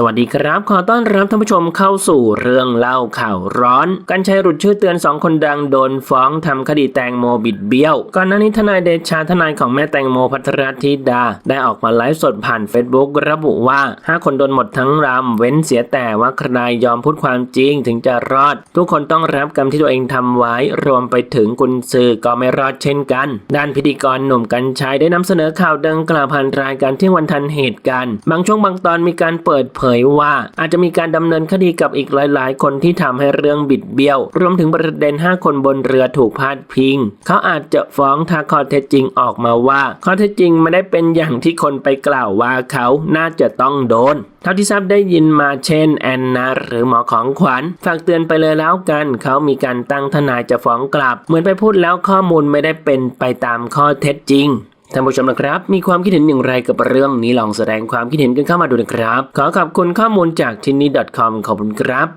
สวัสดีครับ ขอต้อนรับท่านผู้ชมเข้าสู่เรื่องเล่าข่าวร้อน กันชัยหลุดชื่อเตือนสองคนดังโดนฟ้องทำคดีแตงโมบิดเบี้ยว ก่อนหน้านี้ทนายเดชาทนายของแม่แตงโมพัทรธิดา ได้ออกมาไลฟ์สดผ่านเฟซบุ๊กระบุว่า 5 คนโดนหมดทั้งรำ เว้นเสียแต่ว่าใครยอมพูดความจริงถึงจะรอด ทุกคนต้องรับกรรมที่ตัวเองทำไว้รวมไปถึงกุญซือก็ไม่รอดเช่นกัน ด้านพิธีกรหนุ่มกันชัยได้นำเสนอข่าวดังกล่าวผ่านรายการเที่ยงวันทันเหตุการณ์บางช่วงบางตอนมีการเปิดเผยว่า อาจจะมีการดำเนินคดีกับอีกหลาย ๆ คนที่ทำให้เรื่องบิดเบี้ยว รวมถึงประเด็น 5 คนบนเรือถูกพาดพิง เขาอาจจะฟ้องถ้าข้อเท็จจริงออกมาว่า ข้อเท็จจริงไม่ได้เป็นอย่างที่คนไปกล่าวว่าเขาน่าจะต้องโดนเท่าที่ทราบได้ยินมาเช่นแอนนาหรือหมอของขวัญฝากเตือนไปเลยแล้วกัน เขามีการตั้งทนายจะฟ้องกลับ เหมือนไปพูดแล้วข้อมูลไม่ได้เป็นไปตามข้อเท็จจริง ท่านผู้ชมนะครับ มีความคิดเห็นอย่างไรกับเรื่องนี้ลองแสดงความคิดเห็นกันเข้ามาดูนะครับ ขอขอบคุณข้อมูลจากทินนี่ .com ขอบคุณครับ